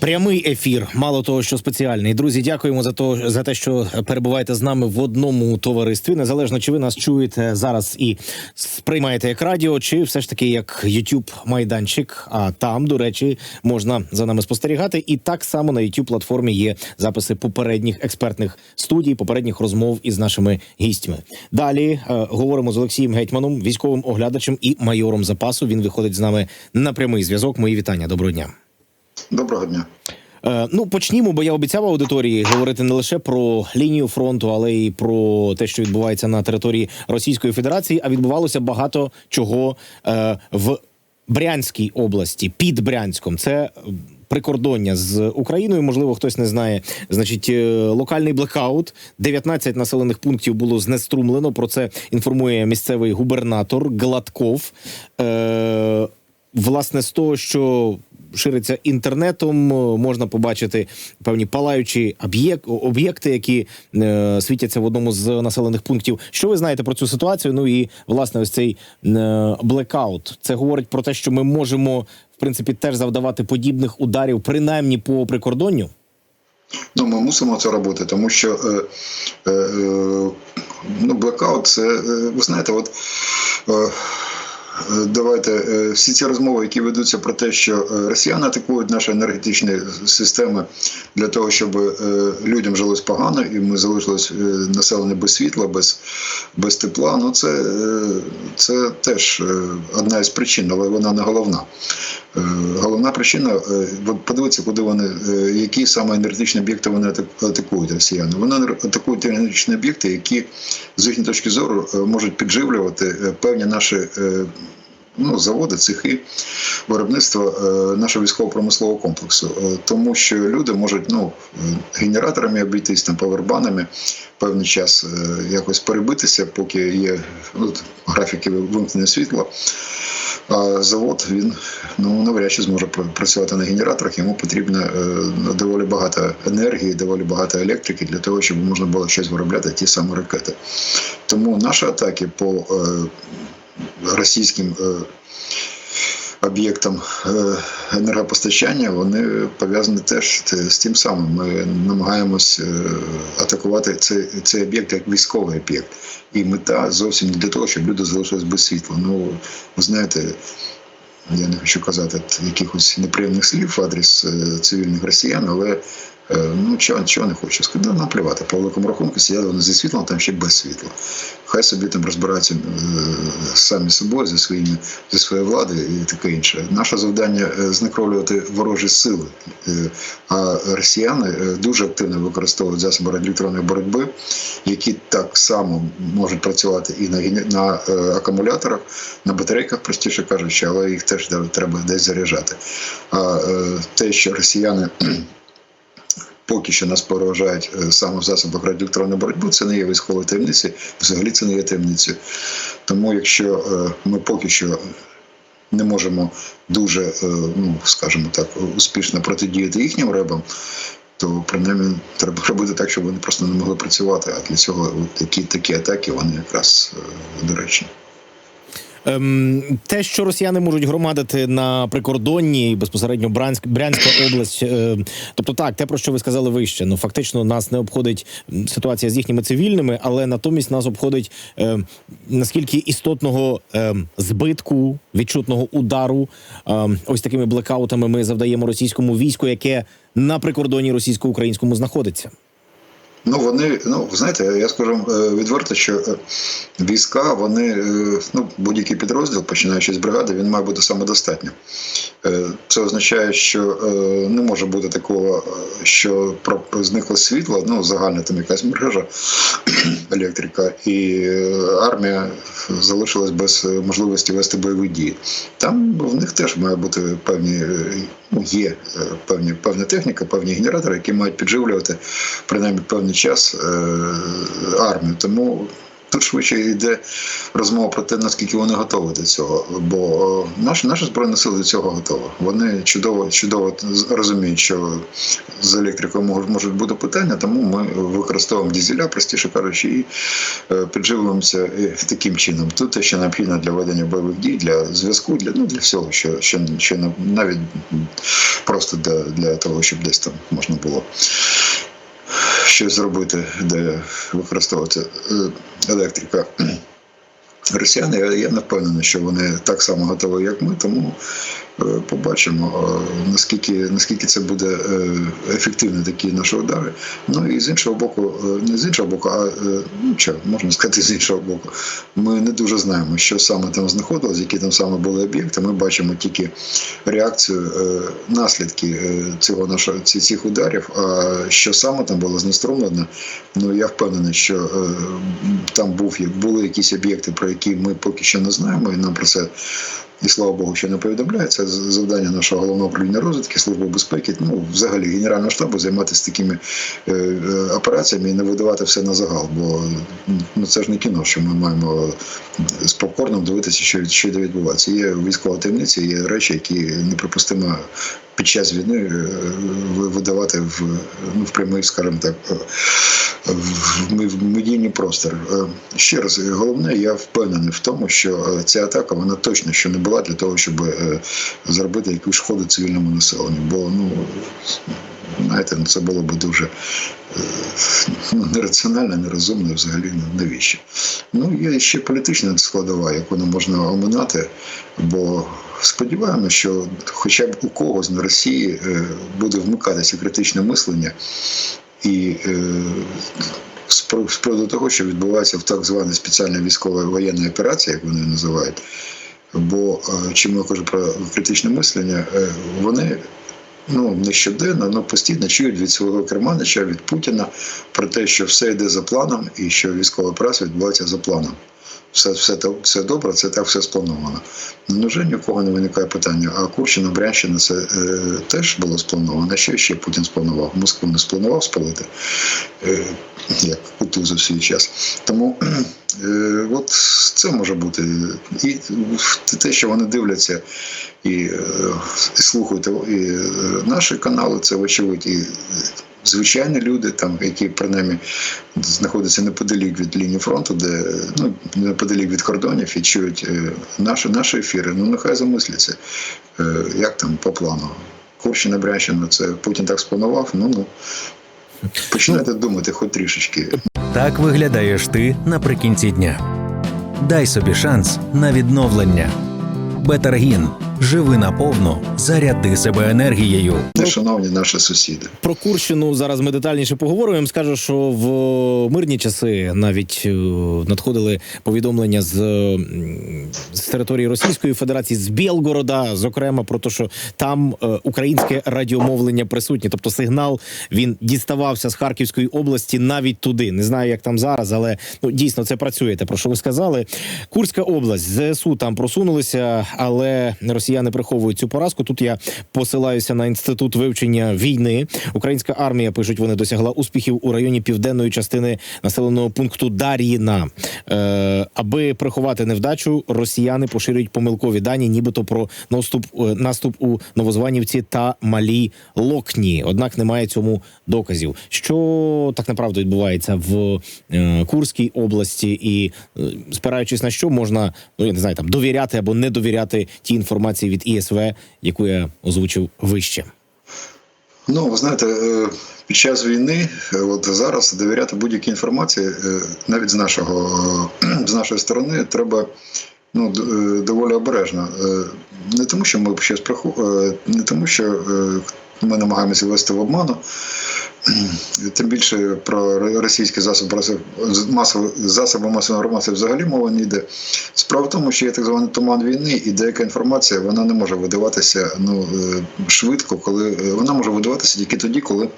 Прямий ефір, мало того, що спеціальний. Друзі, дякуємо за то, за те, що перебуваєте з нами в одному товаристві. Незалежно чи ви нас чуєте зараз і сприймаєте як радіо, чи все ж таки як youtube майданчик. А там, до речі, можна за нами спостерігати. І так само на youtube платформі є записи попередніх експертних студій, попередніх розмов із нашими гістями. Далі е, говоримо з Олексієм Гетьманом, військовим оглядачем і майором запасу. Він виходить з нами на прямий зв'язок. Мої вітання. Доброго дня. Доброго дня. Е, ну почнімо, бо я обіцяв аудиторії говорити не лише про лінію фронту, але й про те, що відбувається на території Російської Федерації. А відбувалося багато чого е, в Брянській області під Брянськом. Це е, прикордоння з Україною. Можливо, хтось не знає. Значить, локальний блекаут. 19 населених пунктів було знеструмлено. Про це інформує місцевий губернатор Гладков. Е, власне, з того, що шириться інтернетом, можна побачити певні палаючі об'єк, об'єкти, які е, світяться в одному з населених пунктів. Що ви знаєте про цю ситуацію? Ну і власне, ось цей е, блекаут. Це говорить про те, що ми можемо в принципі теж завдавати подібних ударів, принаймні по прикордонню. Ну, ми мусимо це робити, тому що е, е, е, ну, блекаут це, е, ви знаєте, от. Е, Давайте е, всі ці розмови, які ведуться про те, що е, росіяни атакують наші енергетичні системи для того, щоб е, людям жилось погано, і ми залишились населені без світла, без без тепла. Ну це, це теж одна із причин, але вона не головна. Головна причина, от подивіться, куди вони, які саме енергетичні об'єкти вони атакують росіяни. Вони атакують енергетичні об'єкти, які з їхньої точки зору можуть підживлювати певні наші ну, заводи, цехи виробництва е, нашого військово-промислового комплексу, е, тому що люди можуть ну, генераторами обійтись там павербанами певний час е, якось перебитися, поки є ну, графіки вимкнення світла. А завод він ну навряд чи зможе працювати на генераторах. Йому потрібно е, доволі багато енергії, доволі багато електрики для того, щоб можна було щось виробляти ті самі ракети. Тому наші атаки по російським е, об'єктам е, енергопостачання, вони пов'язані теж з тим самим. Ми намагаємось е, атакувати цей цей об'єкт як військовий об'єкт. І мета зовсім не для того, щоб люди залишились без світла. Ну, ви знаєте. Я не хочу казати якихось неприємних слів в адрес цивільних росіян, але Е, ну, чого, чого не хочу. Сказати, наплювати. По великому рахунку сидять вони зі світлом, там ще без світла. Хай собі там розбираються е, самі собою зі своїми зі своєю владою і таке інше. Наше завдання е, знекровлювати ворожі сили. А росіяни дуже активно використовують засоби радіоелектронної боротьби, які так само можуть працювати і на на акумуляторах, на батарейках, простіше кажучи, але їх теж треба десь заряджати. А те, що росіяни поки що нас переважають е, саме в засобах радіоелектронної боротьби, це не є військовою таємниці, взагалі це не є таємницею. Тому якщо е, ми поки що не можемо дуже, е, ну скажімо так, успішно протидіяти їхнім ребам, то принаймні треба робити так, щоб вони просто не могли працювати. А для цього такі такі атаки вони якраз доречні. Ем, те, що росіяни можуть громадити на прикордонні безпосередньо Брянськ, Брянська область, е, тобто так, те про що ви сказали вище, ну фактично нас не обходить ситуація з їхніми цивільними, але натомість нас обходить е, наскільки істотного е, збитку, відчутного удару. Е, ось такими блекаутами ми завдаємо російському війську, яке на прикордоні російсько-українському знаходиться. Ну вони, ну знаєте, я скажу е, відверто, що е, війська, вони е, ну будь-який підрозділ, починаючи з бригади, він має бути самодостатнім. Це означає, що не може бути такого, що зникло світло, ну загальна там якась мережа електрика, і армія залишилась без можливості вести бойові дії. Там в них теж має бути певні є певні певна техніка, певні генератори, які мають підживлювати принаймні певний час е, армію. Тому Тут швидше йде розмова про те, наскільки вони готові до цього. Бо е, наші, наші збройні сили до цього готові. Вони чудово, чудово розуміють, що з електрикою можуть, бути питання, тому ми використовуємо дізеля, простіше кажучи, і е, підживлюємося е, таким чином. Тут що необхідно для ведення бойових дій, для зв'язку, для ну для всього, що, що, що навіть просто для, для того, щоб десь там можна було щось зробити, де використовується е, електрика. Росіяни, я- не впевнений, що вони так само готові, як ми, тому побачимо, е, наскільки, наскільки це буде е, ефективні такі наші удари. Ну і з іншого боку, е, не з іншого боку, а е, ну, що, можна сказати, з іншого боку, ми не дуже знаємо, що саме там знаходилось, які там саме були об'єкти. Ми бачимо тільки реакцію, е, наслідки е, цього нашого цих ударів. А що саме там було знеструмлено, ну я впевнений, що е, там був були якісь об'єкти, про які ми поки що не знаємо, і нам про це. І слава Богу, що не повідомляє. Це завдання нашого головного управління розвідки, служби безпеки, ну взагалі генерального штабу займатися такими е, е, операціями і не видавати все на загал. Бо ну це ж не кіно, що ми маємо з попкорном дивитися, що, що відбувається. Є військова таємниця, є речі, які неприпустимо під час війни е, видавати в, ну, в прямий, скажімо так, е, в медійний простір. Е, Ще раз, головне, я впевнений в тому, що ця атака вона точно що не була для того, щоб зробити якусь шкоду цивільному населенню. Бо ну знаєте, ну, це було б дуже ну, нераціонально, нерозумно, взагалі ну, навіщо. Ну, є ще політична складова, яку не можна оминати, бо сподіваємося, що хоча б у когось на Росії е, буде вмикатися критичне мислення і е, з того, що відбувається в так званій спеціальній військовій воєнній операції, як вони називають. Бо е, чому я кажу про критичне мислення, вони ну не щоденно, але постійно чують від свого керманича, від Путіна про те, що все йде за планом, і що військова операція відбувається за планом. Все, все, все добре, це так все сплановано. Ну, вже ні в не виникає питання, а Курщина, Брянщина це е, теж було сплановано. Що ще Путін спланував? Москву не спланував спалити, е, як в свій час. Тому е, от це може бути. І те, що вони дивляться і, е, і слухають і е, наші канали, це вочевидь і. Звичайні люди, там, які принаймні знаходяться неподалік від лінії фронту, де ну неподалік від кордонів і чують е, наші, наші ефіри. Ну нехай замисляться, е, як там по плану. Курщина, Брянщина, це Путін так спланував. Ну ну починайте думати, хоч трішечки. Так виглядаєш ти наприкінці дня. Дай собі шанс на відновлення. Бетаргін. Живи наповну, заряди себе енергією. Це шановні наші сусіди. Про Курщину зараз ми детальніше поговоримо. Скажу, що в мирні часи навіть е, надходили повідомлення з, з території Російської Федерації, з Білгорода, зокрема, про те, що там е, українське радіомовлення присутнє. Тобто сигнал він діставався з Харківської області навіть туди. Не знаю, як там зараз, але ну дійсно це працює. Те, про що ви сказали. Курська область, ЗСУ там просунулися, але росіяни приховують цю поразку. Тут я посилаюся на інститут вивчення війни. Українська армія пишуть, вони досягла успіхів у районі південної частини населеного пункту Дар'їна. Е, аби приховати невдачу, росіяни поширюють помилкові дані, нібито про наступ е, наступ у Новозванівці та Малій Локні. Однак немає цьому доказів. Що так направду відбувається в е, Курській області, і е, спираючись на що можна ну я не знаю там довіряти або не довіряти тій інформації від ІСВ, яку я озвучив вище. Ну, ви знаєте, е, під час війни, е, от зараз довіряти будь-якій інформації, е, навіть з нашого з нашої сторони, треба ну, доволі обережно. Не тому, що ми щось не тому, що ми намагаємося ввести в обману. Тим більше про російські засоби масової засоби масової інформації взагалі мова не йде. Справа в тому, що є так званий туман війни, і деяка інформація вона не може видаватися ну, е, швидко, коли е, вона може видаватися тільки тоді, коли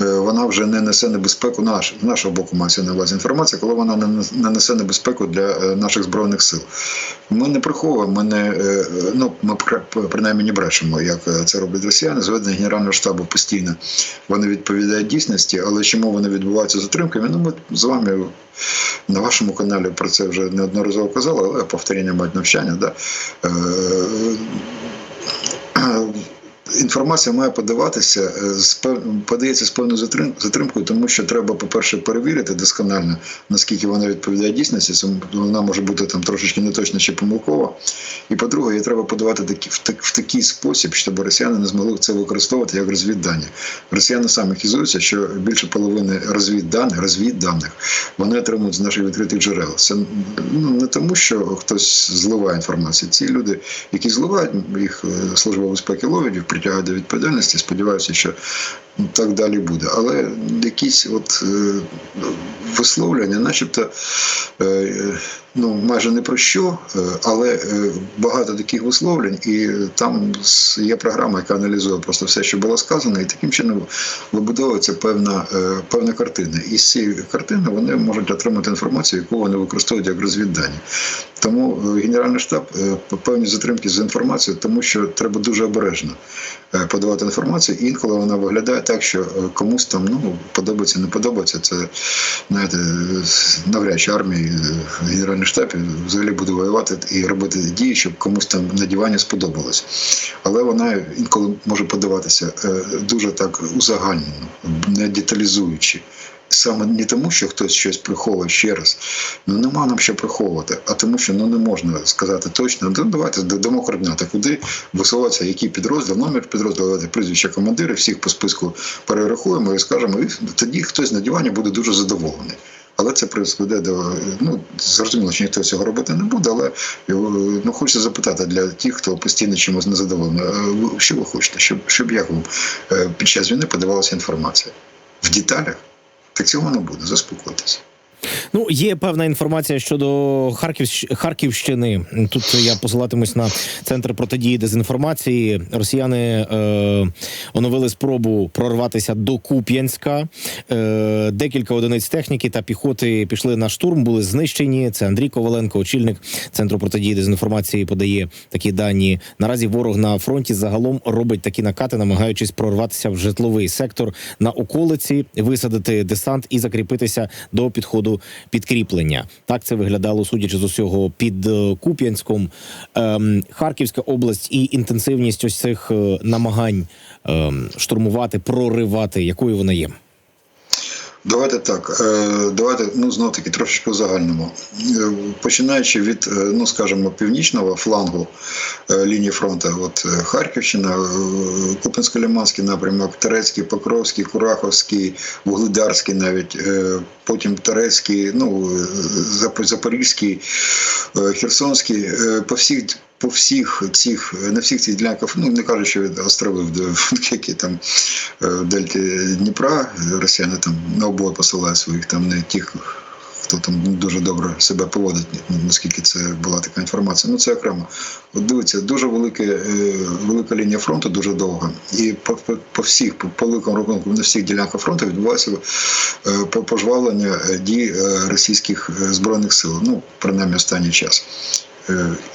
е, вона вже не несе небезпеку наш, нашого боку мається на увазі інформація, коли вона не несе небезпеку для наших збройних сил. Ми не приховуємо, ми не ну ми принаймні не брешемо, як це роблять росіяни. Зведення генерального штабу постійно вони відповідають відповідає дійсності, але чому вони відбуваються з затримками? Ну, ми з вами на вашому каналі про це вже неодноразово казали, але повторення мають навчання. Да? Інформація має подаватися е, подається з певною затрим- затримкою, тому що треба, по-перше, перевірити досконально, наскільки вона відповідає дійсності. Вона може бути там трошечки неточна чи помилкова. І по-друге, її треба подавати такі, в, так, в такий спосіб, щоб росіяни не змогли це використовувати як розвіддані. Росіяни самі хізуються, що більше половини розвідданих, розвідданих вони отримують з наших відкритих джерел. Це ну, не тому, що хтось зливає інформацію. Ці люди, які зливають, їх е, служба безпеки ловить, притягує до відповідальності. Сподіваюся, що так далі буде. Але якісь от е, висловлення, начебто, е, ну майже не про що, е, але багато таких висловлень, і там є програма, яка аналізує просто все, що було сказано, і таким чином вибудовується певна, певна картина. І з цієї картини вони можуть отримати інформацію, яку вони використовують як розвіддані. Тому Генеральний штаб певні затримки з інформацією, тому що треба дуже обережно подавати інформацію. І інколи вона виглядає так, що е, комусь там ну подобається, не подобається. Це знаєте, навряд чи армії е, Генеральний штаб взагалі буде воювати і робити дії, щоб комусь там на дивані сподобалось. Але вона інколи може подаватися е, дуже так узагальнено, не деталізуючи. Саме не тому, що хтось щось приховує ще раз. Ну нема нам що приховувати, а тому, що ну не можна сказати точно. Ну, давайте додамо координати, куди висуватися, який підрозділ, номер підрозділу, прізвище командира, всіх по списку перерахуємо і скажемо, і тоді хтось на дивані буде дуже задоволений. Але це призведе до ну зрозуміло, що ніхто цього робити не буде, але е, ну хочеться запитати для тих, хто постійно чимось незадоволений. Що ви хочете? Щоб щоб як вам е, під час війни подавалася інформація в деталях? Так цього не буде, заспокойтесь. Ну, є певна інформація щодо Харків, Харківщини. Тут я посилатимусь на центр протидії дезінформації. Росіяни е, оновили спробу прорватися до Куп'янська. Е, декілька одиниць техніки та піхоти пішли на штурм, були знищені. Це Андрій Коваленко, очільник центру протидії дезінформації, подає такі дані. Наразі ворог на фронті загалом робить такі накати, намагаючись прорватися в житловий сектор на околиці, висадити десант і закріпитися до підходу підкріплення. Так це виглядало, судячи з усього, під е, Куп'янськом. Ем, Харківська область і інтенсивність ось цих е, намагань ем, штурмувати, проривати, якою вона є. Давайте так. е, Давайте ну знов таки трошечки в загальному. Е, Починаючи від, е, ну скажімо, північного флангу лінії фронту, от Харківщина, Купінсько-Лиманський напрямок, Терецький, Покровський, Кураховський, Вугледарський навіть, потім Терецький, ну Запорізький, Херсонський, по всіх. По всіх цих на всіх цих ділянках, ну не кажучи від де які там е, в дельті Дніпра, росіяни там на обоє посилають своїх там не тих, хто там дуже добре себе поводить, наскільки це була така інформація. Ну це окремо. От дивіться, дуже велике, е, велика лінія фронту, дуже довга. І по, по, по всіх, по, по великому рахунку, на всіх ділянках фронту відбувається е, по- пожвавлення дій російських збройних сил, ну принаймні останній час.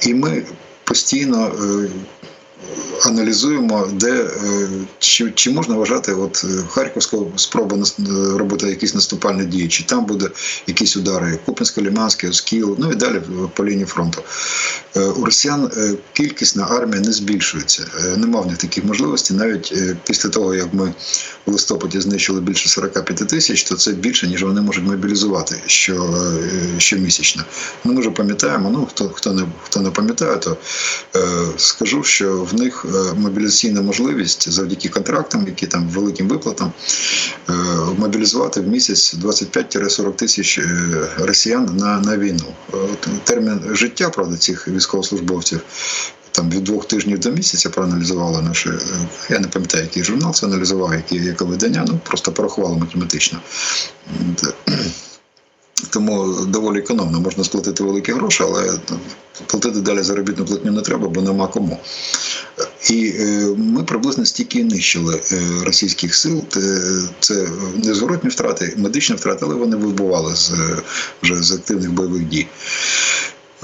І ми постійно е, аналізуємо, де е, чи, чи можна вважати от е, харківську спробу е, робити якісь наступальні дії, чи там буде якісь удари, Купінське, Ліманське, Оскіл, ну і далі по лінії фронту. У росіян кількісна армія не збільшується. Нема в них таких можливостей. Навіть після того, як ми в листопаді знищили більше 45 тисяч, то це більше, ніж вони можуть мобілізувати що, щомісячно. Ну, ми вже пам'ятаємо, ну хто, хто, не, хто не пам'ятає, то скажу, що в них е, мобілізаційна можливість завдяки контрактам, які там великим виплатам, е, мобілізувати в місяць 25-40 тисяч е, росіян на, на війну. Термін життя, правда, цих військовослужбовців. Там від двох тижнів до місяця проаналізували наше. е, Я не пам'ятаю, який журнал це аналізував, які, яке видання, ну просто порахували математично. Тому доволі економно можна сплатити великі гроші, але платити далі заробітну платню не треба, бо нема кому. І е, ми приблизно стільки нищили е, російських сил. Це, це незворотні втрати, медичні втрати, але вони вибували з, е, вже з активних бойових дій.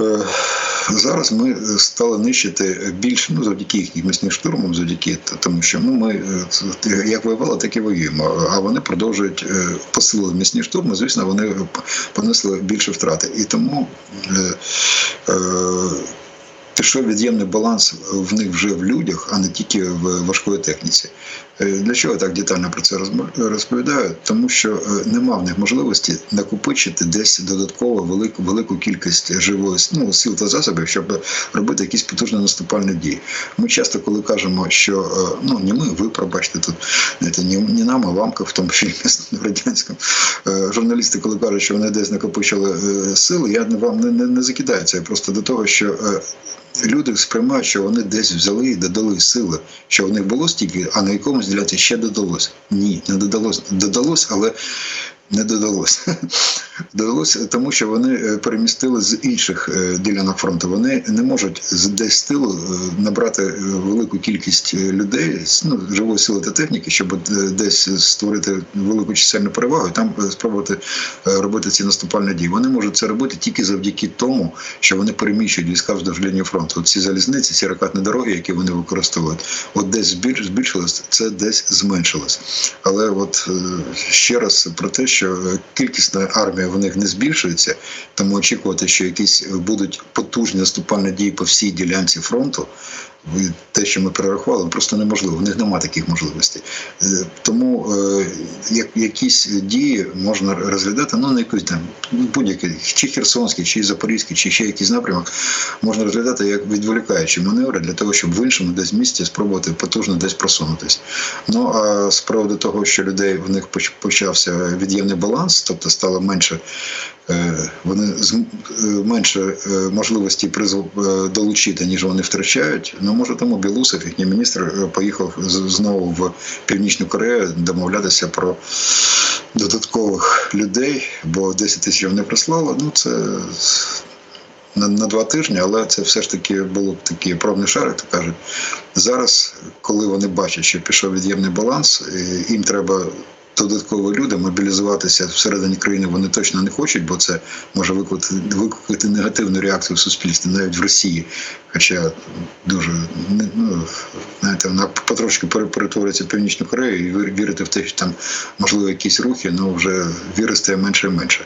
Е, зараз ми стали нищити більше, ну завдяки їхнім місних штурмам, завдяки тому, що ну ми е, як воювали, так і воюємо. А вони продовжують е, посилили місні штурми. Звісно, вони понесли більше втрати. І тому е, е, пішов від'ємний баланс в них вже в людях, а не тільки в важкої техніці. Е, Для чого я так детально про це розповідаю? Тому що е, нема в них можливості накопичити десь додатково велику велику кількість живої ну, сил та засобів, щоб робити якісь потужні наступальні дії. Ми часто, коли кажемо, що е, ну не ми, ви пробачте тут, знаєте, не, не нам, а вам, в тому фільмі радянському. Журналісти, коли кажуть, що вони десь накопичили сили, я вам не, не, не закидаю це просто до того, що. Люди сприймають, що вони десь взяли і додали сили, що в них було стільки, а на якомусь ділянці ще додалось. Ні, не додалось. Додалось, але не додалось. Додалось, тому що вони е, перемістили з інших е, ділянок фронту. Вони не можуть з десь тилу е, набрати е, велику кількість е, людей, ну, живої сили та техніки, щоб е, десь створити велику чисельну перевагу, і там е, спробувати е, робити ці наступальні дії. Вони можуть це робити тільки завдяки тому, що вони переміщують війська вздовж лінії фронту. От ці залізниці, ці ракетні дороги, які вони використовують, от десь збіль- збільшилось, це десь зменшилось. Але от е, ще раз про те, що кількісна армія в них не збільшується, тому очікувати, що якісь будуть потужні наступальні дії по всій ділянці фронту. Те, що ми перерахували, просто неможливо. В них немає таких можливостей. Е, Тому е, як, якісь дії можна розглядати, ну на якусь там будь-який, чи Херсонський, чи Запорізький, чи ще якийсь напрямок, можна розглядати як відволікаючі маневри для того, щоб в іншому десь місці спробувати потужно десь просунутися. Ну а з приводу того, що людей в них почався від'ємний баланс, тобто стало менше. Е, Вони е, менше е, можливості долучити, ніж вони втрачають. Ну може тому Білусов, їхній міністр, поїхав знову в Північну Корею домовлятися про додаткових людей, бо 10 тисяч вони прислали. Ну це на, на два тижні, але це все ж таки було б такий пробний шар, як то кажуть. Зараз, коли вони бачать, що пішов від'ємний баланс, їм треба. Додаткові люди мобілізуватися всередині країни вони точно не хочуть, бо це може викликати негативну реакцію в суспільстві, навіть в Росії. Хоча дуже ну, знаєте, вона потрошки пере- перетворюється в Північну Корею і вірити в те, що там можливо якісь рухи, ну вже віри стає менше і менше.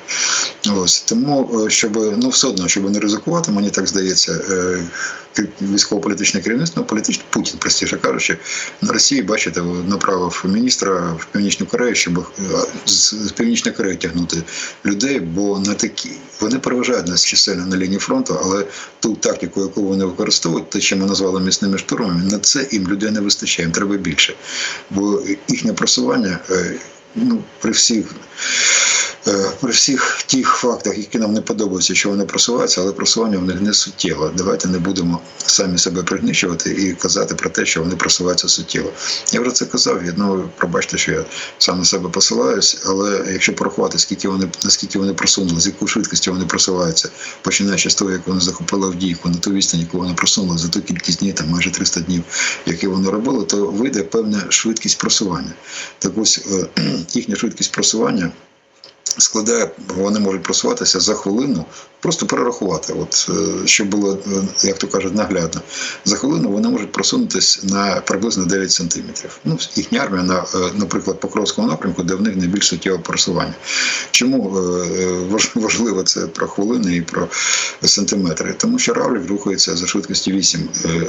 Ось тому, е, щоб ну все одно, щоб не ризикувати, мені так здається, е, військово-політичне керівництво, політичне Путін, простіше кажучи, на Росії, бачите, направив міністра в Північну Корею, щоб е, з Північної Кореї тягнути людей, бо на такі вони переважають нас чисельно на лінії фронту, але ту тактику, яку вони використовують, те, що ми назвали міцними штурмами, на це їм людей не вистачає, їм треба більше. Бо їхнє просування, е, ну, при всіх. Е, При всіх тих фактах, які нам не подобаються, що вони просуваються, але просування в них не суттєво. Давайте не будемо самі себе пригнічувати і казати про те, що вони просуваються суттєво. Я вже це казав. я, Ну, пробачте, що я сам на себе посилаюсь, але якщо порахувати, скільки вони наскільки вони просунули, з якою швидкістю вони просуваються, починаючи з того, як вони захопили Авдіївку на ту відстань, яку вони просунули за ту кількість днів, там майже 300 днів, які вони робили, то вийде певна швидкість просування. Так ось е, їхня швидкість просування складає, вони можуть просуватися за хвилину, просто перерахувати, от е, щоб було, е, як то кажуть, наглядно. За хвилину вони можуть просунутися на приблизно 9 сантиметрів. Ну, їхня армія, на, е, наприклад, Покровському напрямку, де в них найбільш суттєве просування. Чому важ- важливо це про хвилини і про сантиметри? Тому що равлік рухається за швидкістю 8 е,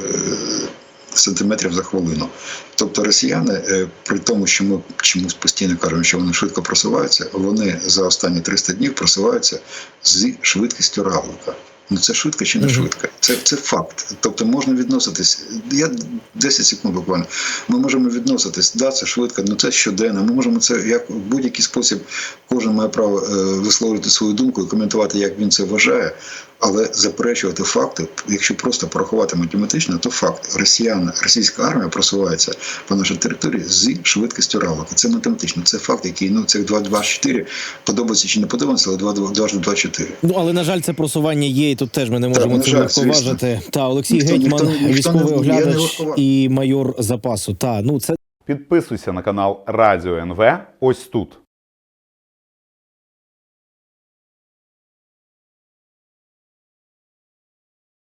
сантиметрів за хвилину. Тобто росіяни, е, при тому, що ми чомусь постійно кажемо, що вони швидко просуваються, вони за останні 300 днів просуваються з швидкістю равлика. Ну це швидко чи не швидко? Це, це факт. Тобто можна відноситись. Я 10 секунд буквально. Ми можемо відноситись, да, це швидко, ну це щоденно. Ми можемо це як в будь-який спосіб. Кожен має право е, висловлювати свою думку і коментувати, як він це вважає. Але заперечувати факти, якщо просто порахувати математично, то факт росіян, російська армія просувається по нашій території з швидкістю равлика. Це математично. Це факт, який ну це 2-2-4, подобається чи не подобається, але 2-2-4. Ну але на жаль, це просування є, і тут теж ми не можемо на це жаль, легковажити. Та Олексій Ніхто- Гетьман, ніхто- ніхто військовий оглядач і майор запасу. Та ну це Підписуйся на канал Радіо НВ ось тут.